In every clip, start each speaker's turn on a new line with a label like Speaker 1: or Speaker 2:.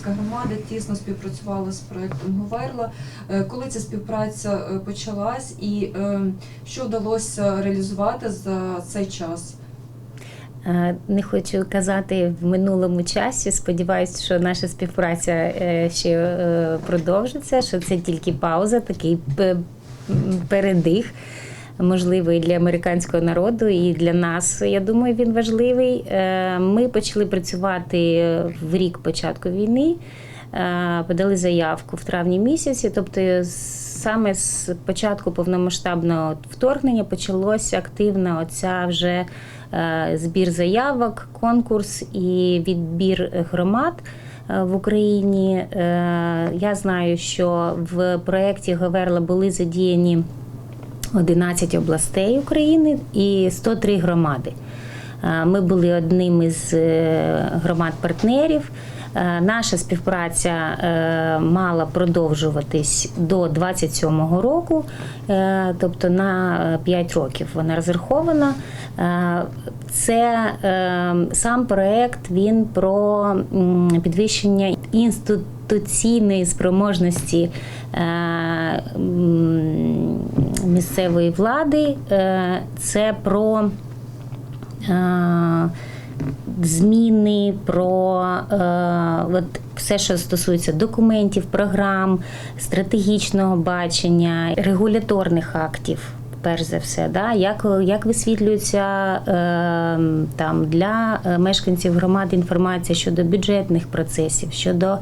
Speaker 1: Миколаївська громада тісно співпрацювала з проектом Говерла. Е, Коли ця співпраця е, почалась і е, що вдалося реалізувати за цей час?
Speaker 2: Не хочу казати в минулому часі. Сподіваюся, що наша співпраця ще продовжиться, що це тільки пауза, такий передих. Можливий для американського народу і для нас, я думаю, він важливий. Е, Ми почали працювати в рік початку війни, е, подали заявку в травні місяці. Тобто, саме з початку повномасштабного вторгнення почалося активно оця вже е, збір заявок, конкурс і відбір громад в Україні. Я знаю, що в проєкті Говерла були задіяні 11 областей України і 103 громади. Е, Ми були одним із е, громад-партнерів. Е, Наша співпраця мала продовжуватись до 27-го року, тобто на 5 років вона розрахована. Це сам проект він про підвищення інституційної спроможності місцевої влади. Е, Це про е, зміни, про е, от все, що стосується документів, програм, стратегічного бачення, регуляторних актів. Перш за все, да? як, як висвітлюється е, там для е, мешканців громади інформація щодо бюджетних процесів, щодо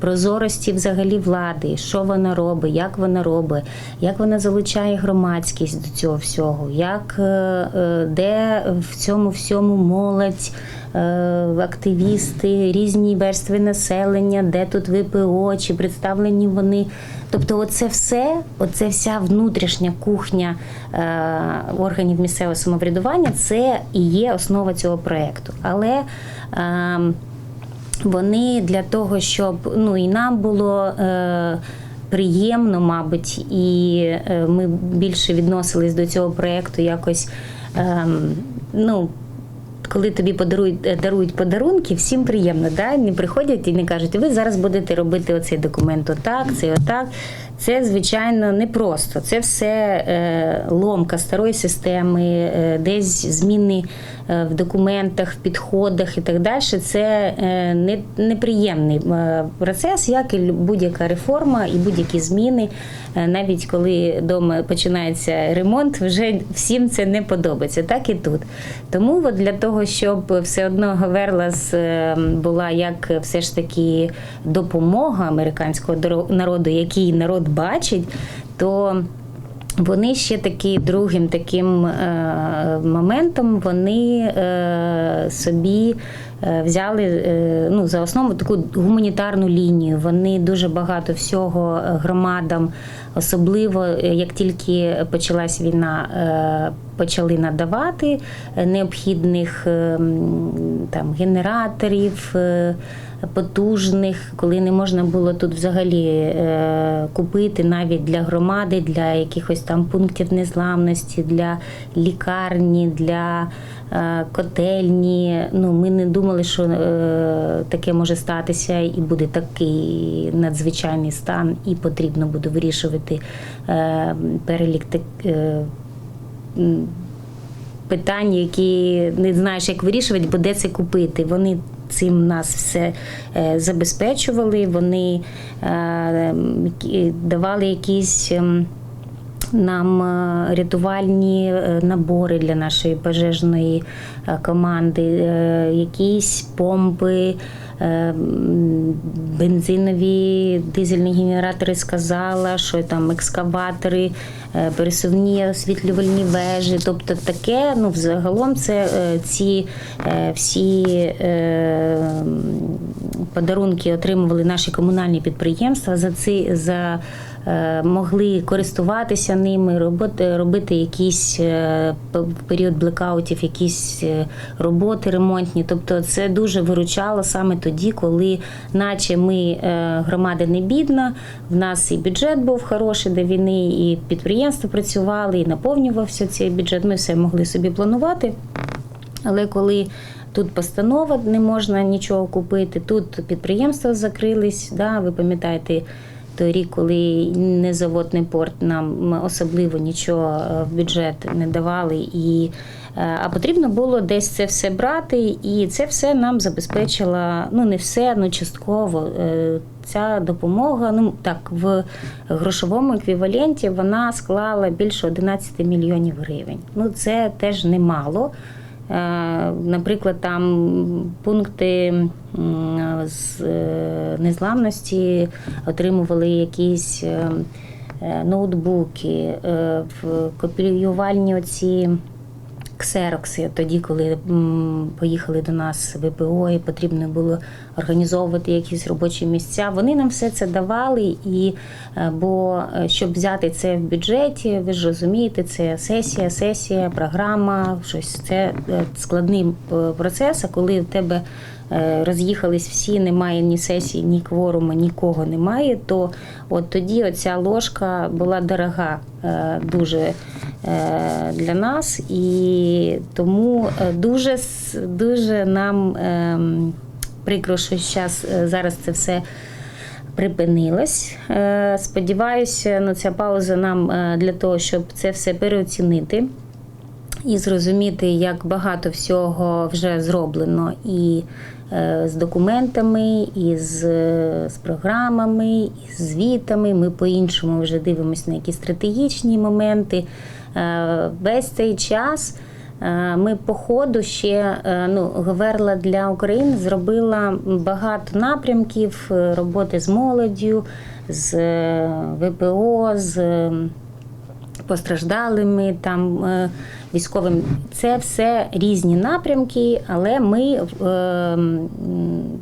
Speaker 2: прозорості взагалі влади, що вона робить, як вона робить, як вона залучає громадськість до цього всього, як е, е, де в цьому всьому молодь. Е, Активісти, різні верстви населення, де тут ВПО, чи представлені вони. Тобто, оце все, оце вся внутрішня кухня е, органів місцевого самоврядування, це і є основа цього проєкту. Але е, вони для того, щоб ну і нам було. Е, Приємно, мабуть, і ми більше відносились до цього проєкту якось. ем, ну, коли тобі подарують е, дарують подарунки, всім приємно, да? не приходять і не кажуть, ви зараз будете робити оцей документ отак, цей отак. Це звичайно непросто. Це все е, ломка старої системи, е, десь зміни е, в документах, в підходах і так далі. Це не, неприємний процес, як і будь-яка реформа і будь-які зміни. Навіть коли вдома починається ремонт, вже всім це не подобається. Так і тут. Тому от для того, щоб все одно Говерлас е, була як все ж таки допомога американського народу, який народ бачить, то вони ще такі другим таким е, моментом вони е, собі е, взяли е, ну, за основу таку гуманітарну лінію. Вони дуже багато всього громадам, особливо е, як тільки почалась війна, е, почали надавати е, необхідних е, там генераторів. е, Потужних, коли не можна було тут взагалі купити навіть для громади, для якихось там пунктів незламності, для лікарні, для котельні. Ну, ми не думали, що таке може статися, і буде такий надзвичайний стан, і потрібно буде вирішувати перелік так, м, питань, які не знаєш, як вирішувати, бо де це купити. Вони цим нас все е, забезпечували, вони е, давали якісь. ем, Нам е, рятувальні набори для нашої пожежної команди, якісь помпи, бензинові дизельні генератори сказала, що там екскаватори, е, пересувні освітлювальні вежі. Тобто таке, ну взагалом це е, ці е, всі е, подарунки отримували наші комунальні підприємства за ці за. Е, Могли користуватися ними, робити, робити якісь е, період блекаутів, якісь е, роботи ремонтні. Тобто це дуже виручало саме тоді, коли, наче ми громада не бідна, в нас і бюджет був хороший до війни, і підприємства працювали, і наповнювався цей бюджет. Ми все могли собі планувати. Але коли тут постанова не можна нічого купити, тут підприємства закрились, да, ви пам'ятаєте. Той рік, коли не завод, не порт нам особливо нічого е, в бюджет не давали, і, е, а потрібно було десь це все брати, і це все нам забезпечила, ну не все, ну частково. е, Ця допомога, ну так, в грошовому еквіваленті вона склала більше 11 мільйонів гривень. Ну це теж немало. Наприклад, там пункти з е, незламності отримували якісь е, е, ноутбуки, копіювальні оці ксерокси. Тоді, коли поїхали до нас ВПО і потрібно було організовувати якісь робочі місця, вони нам все це давали. І бо щоб взяти це в бюджеті, ви ж розумієте, це сесія, сесія, програма, щось це складний процес. А коли в тебе роз'їхались всі, немає ні сесії, ні кворуму, нікого немає, то от тоді оця ложка була дорога е, дуже е, для нас, і тому е, дуже, дуже нам ем, прикро, що е, зараз це все. Припинилось. Е, Сподіваюся, ну ця пауза нам е, для того, щоб це все переоцінити і зрозуміти, як багато всього вже зроблено і е, з документами, і з, е, з програмами, і з звітами. Ми по-іншому вже дивимося на якісь стратегічні моменти. Е, Весь цей час. Ми по ходу ще ну, Говерла для України зробила багато напрямків роботи з молоддю, з ВПО, з постраждалими, там е, військовим. Це все різні напрямки, але ми е,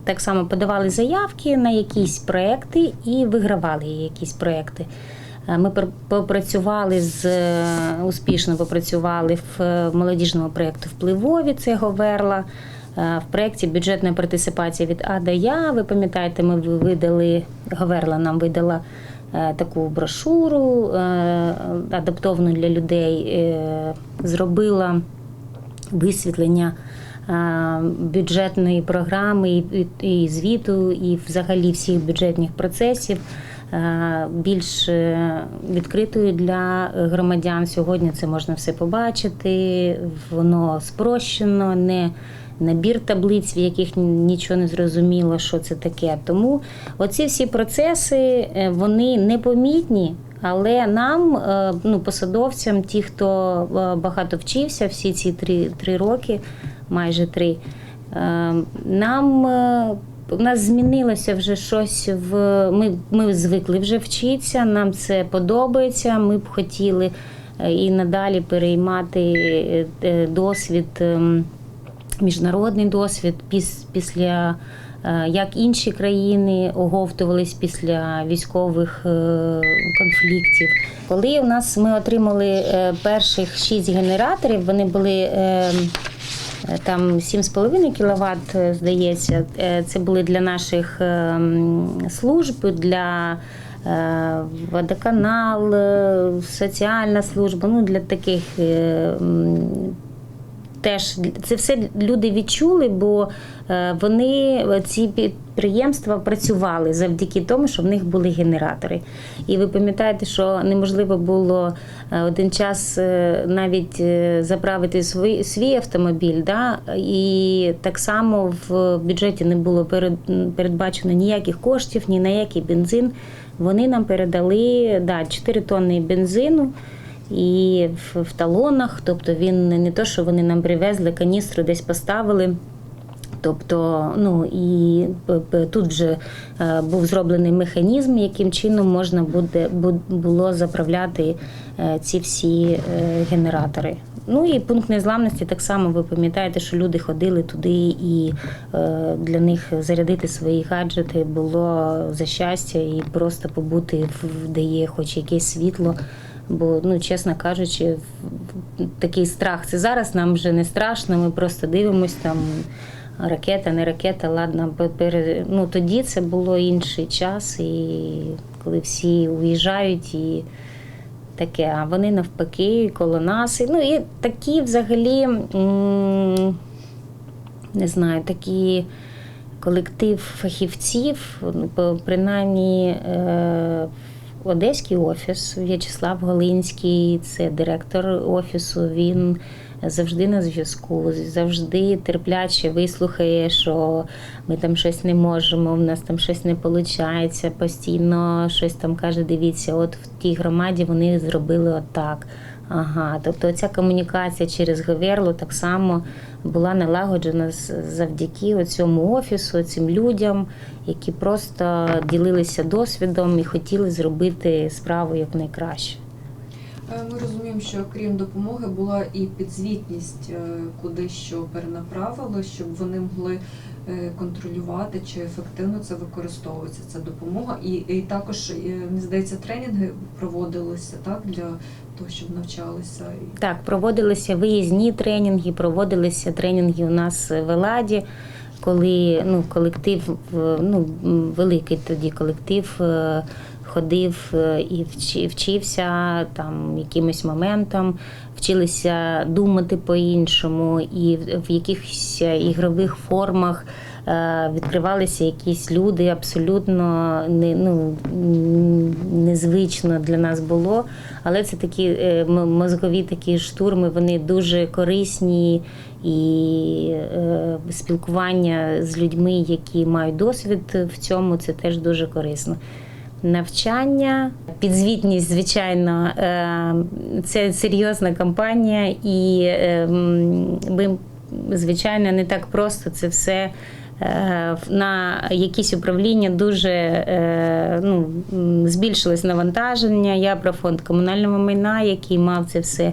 Speaker 2: так само подавали заявки на якісь проекти і вигравали якісь проекти. Е, Ми попрацювали з успішно попрацювали в молодіжному проєкту Впливові, це Говерла. В проєкті бюджетна партисипація від А до Я. Ви пам'ятаєте, ми видали Говерла нам видала таку брошуру е, адаптовану для людей, е, зробила висвітлення е, бюджетної програми і, і, звіту, і взагалі всіх бюджетних процесів. е, Більш е, відкритою для громадян. Сьогодні це можна все побачити. Воно спрощено, не набір таблиць, в яких нічого не зрозуміло, що це таке. Тому оці всі процеси е, вони непомітні, але нам, е, ну, посадовцям, ті, хто е, багато вчився, всі ці три, три роки, майже три, нам. У нас змінилося вже щось в ми, ми звикли вже вчитися, нам це подобається. Ми б хотіли і надалі переймати досвід, ем, міжнародний досвід піс- після е, як інші країни оговтувались після військових е, конфліктів. Коли у нас ми отримали е, перших шість генераторів, вони були. Там 7,5 кВт, здається, це були для наших служб, для водоканал, соціальна служба, ну для таких. Е, Теж це все люди відчули, бо е, вони ці підприємства працювали завдяки тому, що в них були генератори. І ви пам'ятаєте, що неможливо було е, один час е, навіть е, заправити свій, свій автомобіль, да? і так само в бюджеті не було перед- передбачено ніяких коштів, ні на який бензин. Вони нам передали да, 4 тонни бензину. І в, в талонах, тобто він не то, що вони нам привезли, каністру десь поставили. Тобто, ну і тут вже е, був зроблений механізм, яким чином можна буде бу- було заправляти е, ці всі е, генератори. Ну і пункт незламності так само ви пам'ятаєте, що люди ходили туди, і для них зарядити свої гаджети було за щастя і просто побути де є хоч якесь світло. Бо, ну, чесно кажучи, такий страх. Це зараз нам вже не страшно, ми просто дивимось там. Ракета, не ракета, ладно, ну, тоді це було інший час, і коли всі уїжджають і таке, а вони навпаки коло нас. І, Ну і такі взагалі не знаю, такий колектив фахівців, ну, принаймні е, Одеський офіс В'ячеслав Голинський, це директор офісу. Він завжди на зв'язку, завжди терпляче вислухає, що ми там щось не можемо, в нас там щось не виходить, постійно щось там каже, дивіться, от в тій громаді вони зробили отак. Ага, тобто ця комунікація через Говерло так само була налагоджена завдяки цьому офісу, цим людям, які просто ділилися досвідом і хотіли зробити справу як найкраще.
Speaker 1: Е, Ми розуміємо, що крім допомоги була і підзвітність, е, куди що перенаправили, щоб вони могли е, контролювати, чи ефективно це використовується ця допомога. І, і також, мені здається, тренінги проводилися так для того, щоб навчалися.
Speaker 2: Так, проводилися виїзні тренінги, проводилися тренінги у нас в Еладі, коли ну, колектив, ну, великий тоді колектив ходив е, і вчився там якимось моментам, вчилися думати по-іншому, і в якихось ігрових формах е, відкривалися якісь люди абсолютно не, ну, незвично для нас було. Але це такі е, мозгові такі штурми, вони дуже корисні і е, спілкування з людьми, які мають досвід в цьому, це теж дуже корисно. Навчання, підзвітність, звичайно, е, це серйозна кампанія, і е, ми, звичайно, не так просто це все. е, На якісь управління дуже ну, збільшилось навантаження. Я про фонд комунального майна, який мав це все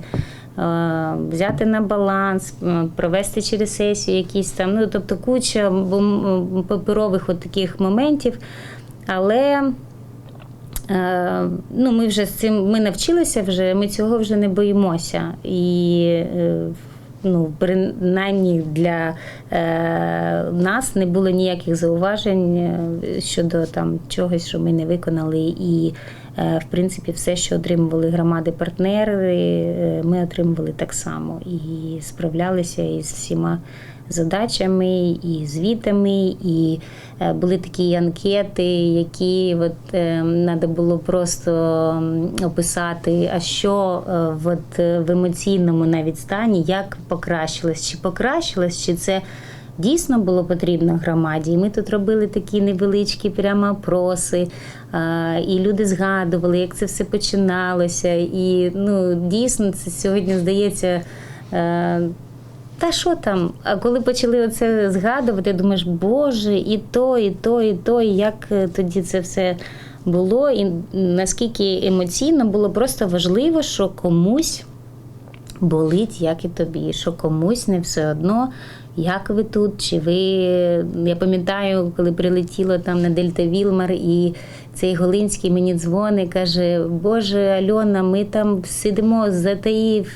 Speaker 2: взяти на баланс, провести через сесію якісь там. Ну, тобто куча паперових от таких моментів. Але Ну, ми вже з цим ми навчилися вже, ми цього вже не боїмося. І е, ну, принаймні для е, нас не було ніяких зауважень е, щодо там чогось, що ми не виконали. І е, в принципі все, що отримували громади-партнери, е, ми отримували так само і справлялися із всіма задачами і звітами, і е, були такі анкети, які от треба було просто описати, а що е, от, е, в емоційному навіть стані, як покращилось, чи покращилось, чи це. Дійсно було потрібно громаді, ми тут робили такі невеличкі прямо опроси, і люди згадували, як це все починалося. І ну, дійсно це сьогодні здається. Та що там? А коли почали оце згадувати, думаєш, Боже, і то, і то, і то, і як е, тоді це все було, і наскільки емоційно було просто важливо, що комусь болить, як і тобі, що комусь не все одно, як ви тут, чи ви. Я пам'ятаю, коли прилетіло там на Дельта Вілмар, і цей Голинський мені дзвонить, каже: Боже, Альона, ми там сидимо затаїв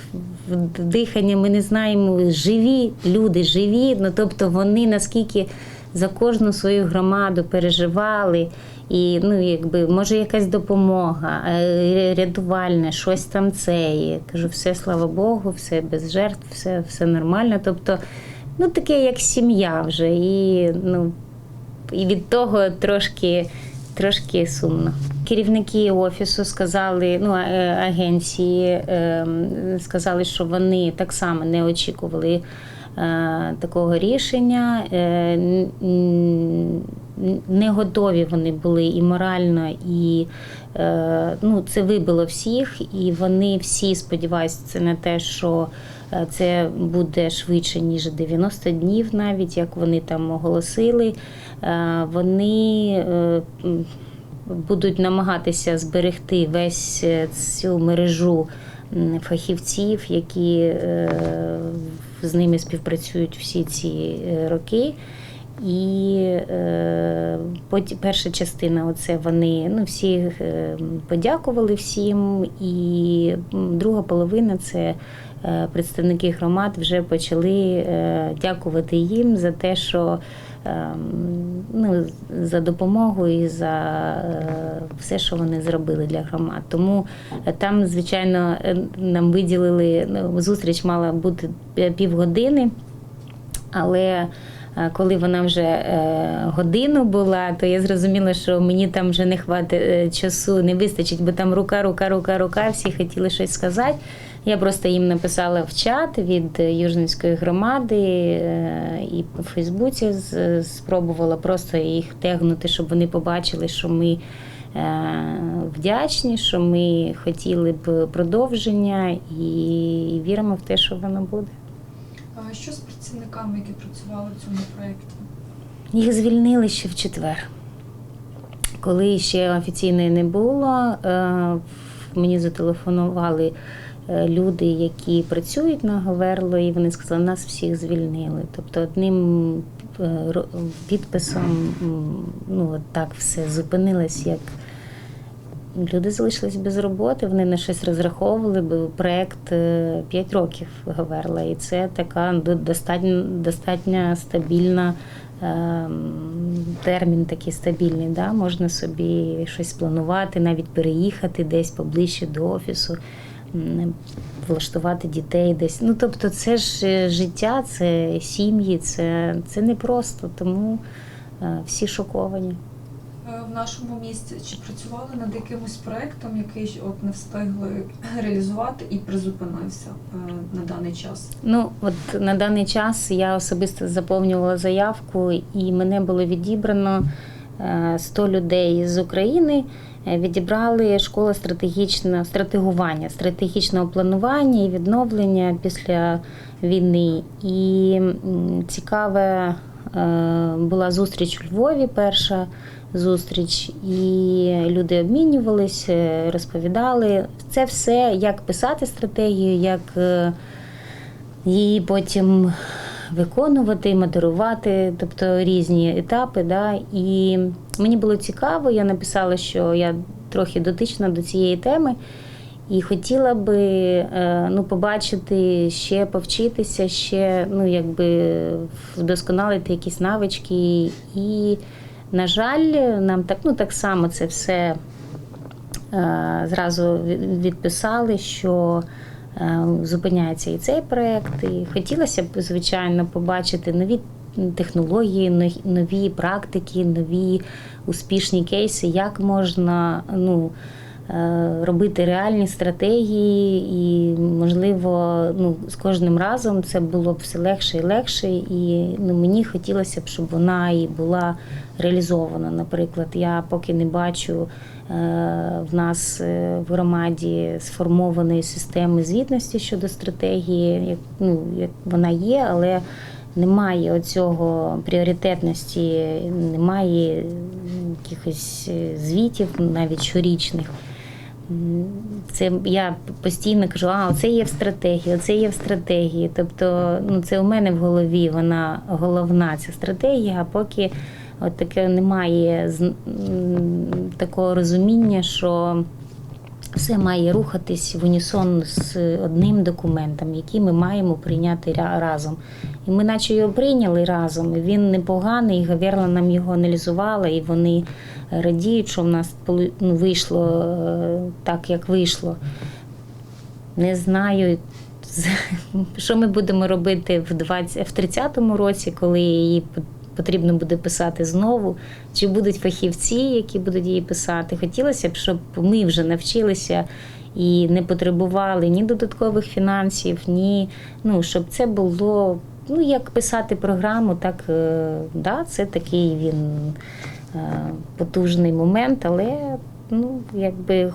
Speaker 2: дихання, ми не знаємо, живі люди, живі. Ну тобто вони наскільки за кожну свою громаду переживали. І ну, якби може якась допомога, е, рятувальне, щось там це. Я кажу, все слава Богу, все без жертв, все, все нормально. Тобто, ну таке як сім'я вже. І, ну, і від того трошки, трошки сумно. Керівники офісу сказали, ну, е, агенції е, сказали, що вони так само не очікували е, такого рішення. Е, Не готові вони були і морально, і ну, це вибило всіх, і вони всі сподіваються на те, що це буде швидше, ніж 90 днів, навіть як вони там оголосили. Е, Вони е, будуть намагатися зберегти весь е, цю мережу фахівців, які е, з ними співпрацюють всі ці е, роки. І е, перша частина, оце вони ну, всі е, подякували всім. І друга половина це е, представники громад вже почали е, дякувати їм за те, що е, ну, за допомогу і за е, все, що вони зробили для громад. Тому е, там, звичайно, е, нам виділили ну, зустріч мала бути е, півгодини. Але е, коли вона вже е, годину була, то я зрозуміла, що мені там вже не хватить часу, не вистачить, бо там рука, рука, рука, рука, всі хотіли щось сказати. Я просто їм написала в чат від Южницької громади е, і в Фейсбуці спробувала просто їх тегнути, щоб вони побачили, що ми е, вдячні, що ми хотіли б продовження і віримо в те, що воно буде.
Speaker 1: А Що з працівниками, які працювали в цьому проєкті?
Speaker 2: Їх звільнили ще в четвер. Коли ще офіційної не було, е, мені зателефонували люди, які працюють на Говерло, і вони сказали, нас всіх звільнили. Тобто одним е, підписом ну, так все зупинилось, як люди залишились без роботи, вони на щось розраховували, бо проєкт 5 років Говерла, і це така достатньо, достатньо стабільна. Термін такий стабільний, да? можна собі щось планувати, навіть переїхати десь поближче до офісу, влаштувати дітей десь. Ну тобто, це ж е, життя, це сім'ї, це, це непросто, тому е, всі шоковані.
Speaker 1: Е, В нашому місті чи працювали над якимось проєктом, який от не встигли реалізувати і призупинився на даний час?
Speaker 2: Ну, от на даний час я особисто заповнювала заявку, і мене було відібрано е, 100 людей з України. Е, Відібрали школа стратегічного стратегування, стратегічного планування і відновлення після війни. І цікава е, була зустріч у Львові, перша зустріч, і люди обмінювалися, е, розповідали. Це все, як писати стратегію, як її потім виконувати, модерувати, тобто різні етапи. Да? І мені було цікаво, я написала, що я трохи дотична до цієї теми. І хотіла би е, ну, побачити ще, повчитися, ще ну, якби вдосконалити якісь навички. І, на жаль, нам так, ну, так само це все е, зразу відписали, що зупиняється і цей проект. І хотілося б, звичайно, побачити нові технології, нові практики, нові успішні кейси, як можна ну, е, робити реальні стратегії, і, можливо, ну, з кожним разом це було б все легше і легше. І ну, мені хотілося б, щоб вона і була реалізована. Наприклад, я поки не бачу е, в нас е, в громаді сформованої системи звітності щодо стратегії. Як, ну, як вона є, але немає оцього пріоритетності, немає якихось е, звітів, навіть щорічних. Це я постійно кажу, а оце є в стратегії, оце є в стратегії. Тобто, ну це у мене в голові вона головна ця стратегія, а поки от таке немає такого розуміння, що все має рухатись в унісон з одним документом, який ми маємо прийняти разом. І ми наче його прийняли разом. і Він непоганий, і Гаверла нам його аналізувала, і вони радіють, що в нас ну, вийшло е, так, як вийшло. Не знаю, що ми будемо робити в 20, в 30-му році, коли її потрібно буде писати знову. Чи будуть фахівці, які будуть її писати? Хотілося б, щоб ми вже навчилися і не потребували ні додаткових фінансів, ні ну, щоб це було. Ну, як писати програму, так е, да, це такий він е, потужний момент, але ну, якби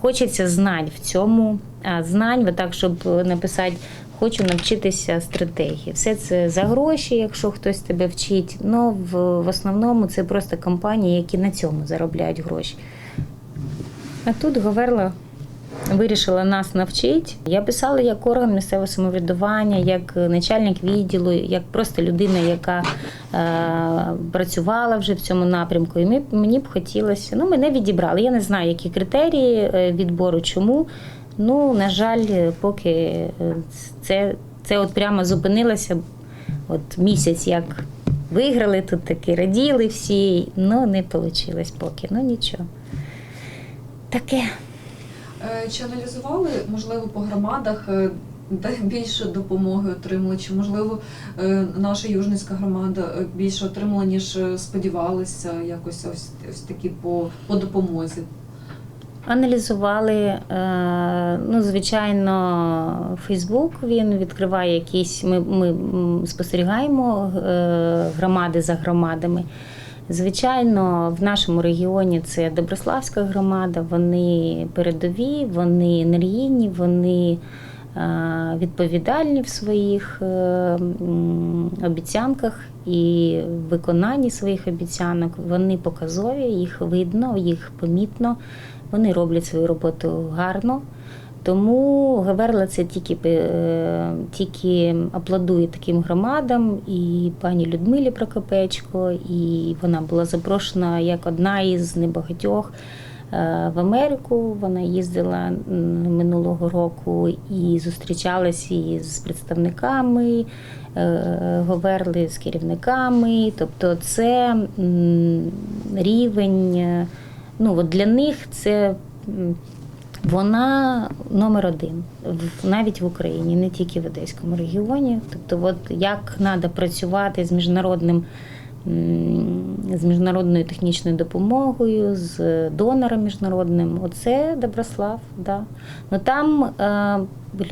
Speaker 2: хочеться знань в цьому. А знань, так, щоб написати, хочу навчитися стратегії. Все це за гроші, якщо хтось тебе вчить. Ну, в, основному це просто компанії, які на цьому заробляють гроші. А тут Говерла вирішила нас навчити. Я писала як орган місцевого самоврядування, як начальник відділу, як просто людина, яка е, працювала вже в цьому напрямку. І мені б хотілося, ну мене відібрали. Я не знаю, які критерії е, відбору, чому. Ну, на жаль, поки е, це, це от прямо зупинилося. От місяць як виграли, тут таки раділи всі, ну не вийшло поки. Ну нічого. Таке.
Speaker 1: Е, Чи аналізували, можливо, по громадах, е, де більше допомоги отримали? Чи можливо наша южницька громада більше отримала, ніж сподівалися, якось ось ось такі по, по допомозі?
Speaker 2: Аналізували, е, ну, звичайно, Фейсбук він відкриває якісь. Ми, ми спостерігаємо е, громади за громадами. Звичайно, в нашому регіоні це Доброславська громада, вони передові, вони енергійні, вони е, відповідальні в своїх обіцянках і виконанні своїх обіцянок. Вони показові, їх видно, їх помітно. Вони роблять свою роботу гарно. Тому Гаверла це тільки, е, тільки аплодує таким громадам і пані Людмилі Прокопечко, і вона була запрошена як одна із небагатьох е, в Америку. Вона їздила минулого року і зустрічалася із представниками е, Говерли, з керівниками. Тобто, це рівень. Ну, от для них це вона номер один навіть в Україні, не тільки в Одеському регіоні. Тобто, от як треба працювати з міжнародним. З міжнародною технічною допомогою, з донором міжнародним, оце Доброслав. Да. Ну там е,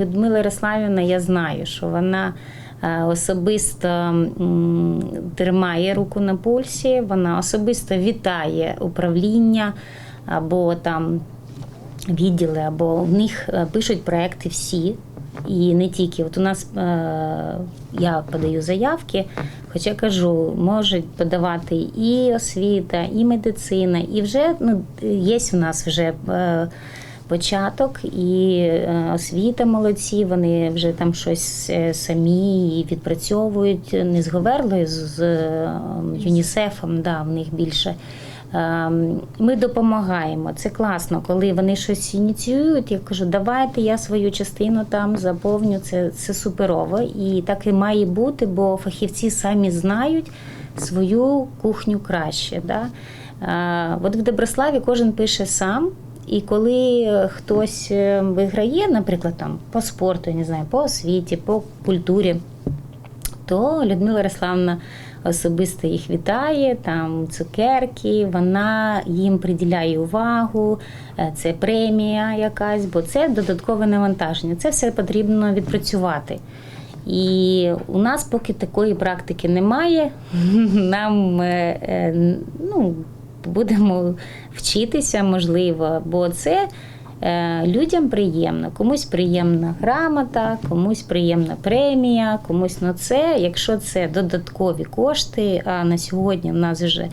Speaker 2: Людмила Ярославівна, я знаю, що вона е, особисто тримає руку на пульсі, вона особисто вітає управління або там відділи, або в них е, пишуть проекти всі. І не тільки. От у нас е, я подаю заявки, хоча кажу, можуть подавати і освіта, і медицина, і вже ну, є у нас вже. Е, Початок і е, освіта молодці, вони вже там щось е, самі і відпрацьовують не з Говерлою, з, з е, ЮНІСЕФом, да, в них більше. Ем, Ми допомагаємо. Це класно, коли вони щось ініціюють. Я кажу, давайте я свою частину там заповню. Це, це суперово. І так і має бути, бо фахівці самі знають свою кухню краще. Да? Е, От в Доброславі кожен пише сам. І коли хтось е, виграє, наприклад, там по спорту, не знаю, по освіті, по культурі, то Людмила Ярославна особисто їх вітає, там цукерки, вона їм приділяє увагу, е, це премія якась, бо це додаткове навантаження. Це все потрібно відпрацювати. І у нас поки такої практики немає. Нам е, е, ну, будемо вчитися, можливо, бо це людям приємно. Комусь приємна грамота, комусь приємна премія, комусь ну це, якщо це додаткові кошти, а на сьогодні в нас вже.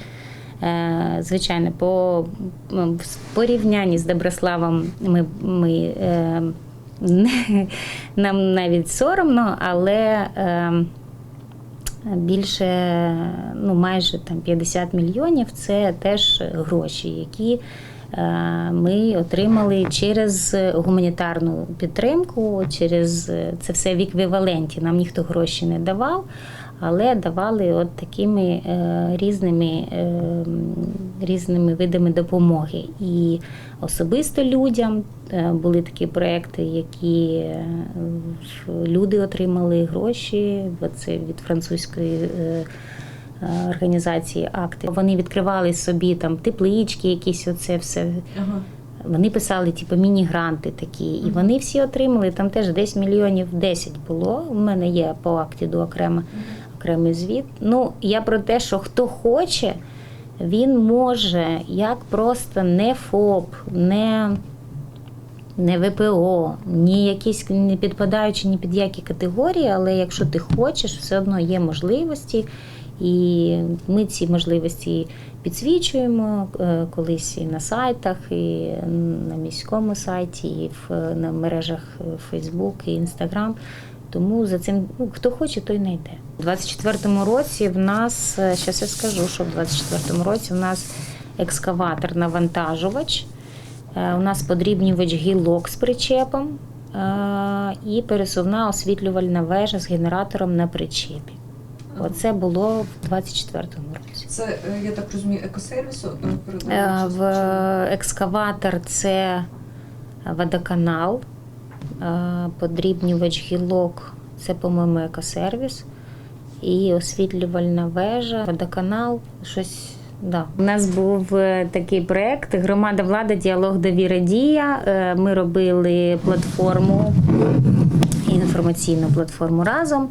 Speaker 2: Е, Звичайно, по в порівнянні з Доброславом ми, ми е, не, нам навіть соромно, але е, більше, ну майже там 50 мільйонів це теж гроші, які е, ми отримали через гуманітарну підтримку, через це все в еквіваленті. Нам ніхто гроші не давав, але давали от такими е, різними, е, різними видами допомоги. І особисто людям е, були такі проекти, які е, люди отримали гроші. Це від французької. Е, Організації акти вони відкривали собі там теплички, якісь оце все.
Speaker 1: Ага.
Speaker 2: Вони писали типу міні-гранти такі, і вони всі отримали. Там теж десь мільйонів 10 було. У мене є по актіду окремо окремий звіт. Ну я про те, що хто хоче, він може як просто не ФОП, не, не ВПО, ні якісь не підпадаючи ні під які категорії, але якщо ти хочеш, все одно є можливості. І ми ці можливості підсвічуємо е, колись і на сайтах, і на міському сайті, і в на мережах Facebook і Instagram. Тому за цим ну, хто хоче, той знайде. У 24-му році в нас, зараз я скажу, що в 24-му році в нас екскаватор навантажувач, е, у нас подрібнювач гілок з причепом е, і пересувна освітлювальна вежа з генератором на причепі. Оце було в 24-му році.
Speaker 1: Це, е, я так розумію, екосервісу е,
Speaker 2: Е? В екскаватор це водоканал, подрібнювач гілок це, по-моєму, екосервіс. І освітлювальна вежа, водоканал, щось. Да. У нас був такий проект Громада влада, діалог довіра дія. Ми робили платформу, інформаційну платформу разом,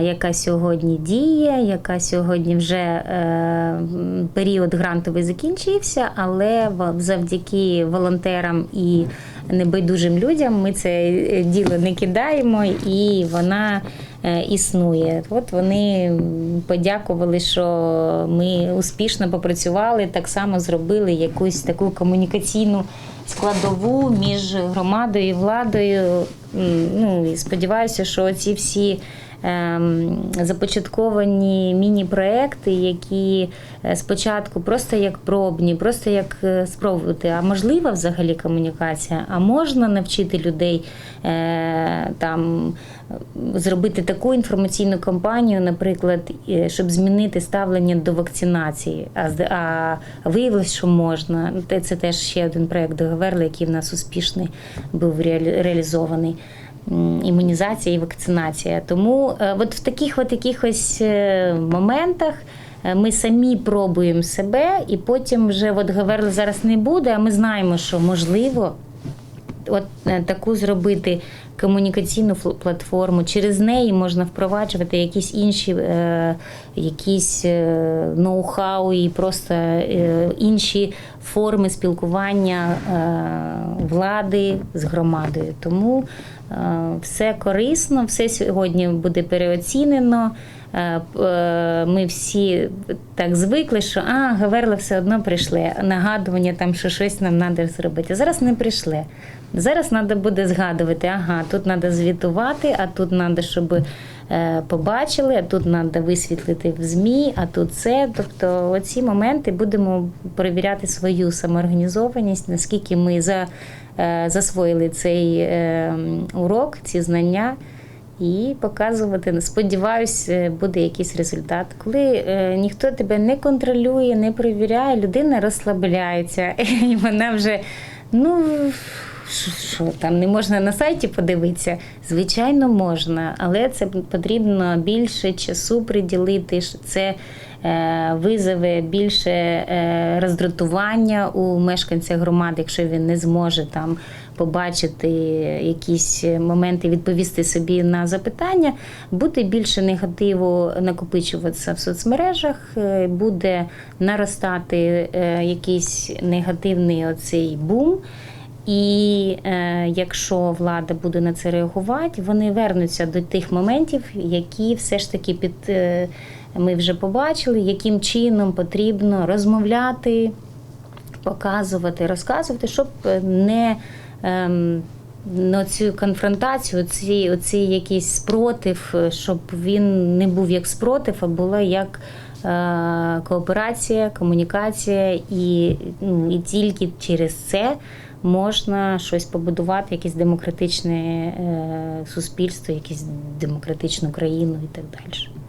Speaker 2: яка сьогодні діє, яка сьогодні вже е, період грантовий закінчився, але завдяки волонтерам і небайдужим людям ми це е, діло не кидаємо, і вона е, існує. От вони подякували, що ми успішно попрацювали, так само зробили якусь таку комунікаційну складову між громадою і владою. Ну і сподіваюся, що ці всі. Ем, Започатковані міні-проекти, які е, спочатку просто як пробні, просто як е, спробувати, а можлива взагалі комунікація, а можна навчити людей е, там зробити таку інформаційну кампанію, наприклад, щоб змінити ставлення до вакцинації. А, виявилось, що можна. Це теж ще один проект договорили, який в нас успішний був реалізований. Імунізація і вакцинація. Тому е, от в таких от якихось е, моментах е, ми самі пробуємо себе, і потім вже от говорили, зараз не буде, а ми знаємо, що можливо от таку зробити комунікаційну платформу. Через неї можна впроваджувати якісь інші е, якісь ноу-хау і просто е, інші форми спілкування е, влади з громадою. Тому все корисно, все сьогодні буде переоцінено. Е, е, Ми всі так звикли, що а, Гаверла все одно прийшли. Нагадування там, що щось нам треба зробити. Зараз не прийшли. Зараз треба буде згадувати, ага, тут треба звітувати, а тут треба, щоб е, побачили, а тут треба висвітлити в ЗМІ, а тут це. Тобто, оці моменти будемо перевіряти свою самоорганізованість, наскільки ми за, е, засвоїли цей е, урок, ці знання. І показувати, сподіваюсь, е, буде якийсь результат. Коли е, ніхто тебе не контролює, не перевіряє, людина розслабляється, і вона вже, ну що, там не можна на сайті подивитися? Звичайно, можна, але це потрібно більше часу приділити. Це е, визове більше е, роздратування у мешканця громади, якщо він не зможе там побачити якісь моменти, відповісти собі на запитання, буде більше негативу накопичуватися в соцмережах, е, буде наростати е, якийсь негативний оцей бум. І е, якщо влада буде на це реагувати, вони вернуться до тих моментів, які все ж таки під е, ми вже побачили, яким чином потрібно розмовляти, показувати, розказувати, щоб не ем, на цю конфронтацію, оці, оці якийсь спротив, щоб він не був як спротив, а була як е, кооперація, комунікація, і, ну, і тільки через це можна щось побудувати, якесь демократичне е, суспільство, якусь демократичну країну і так далі.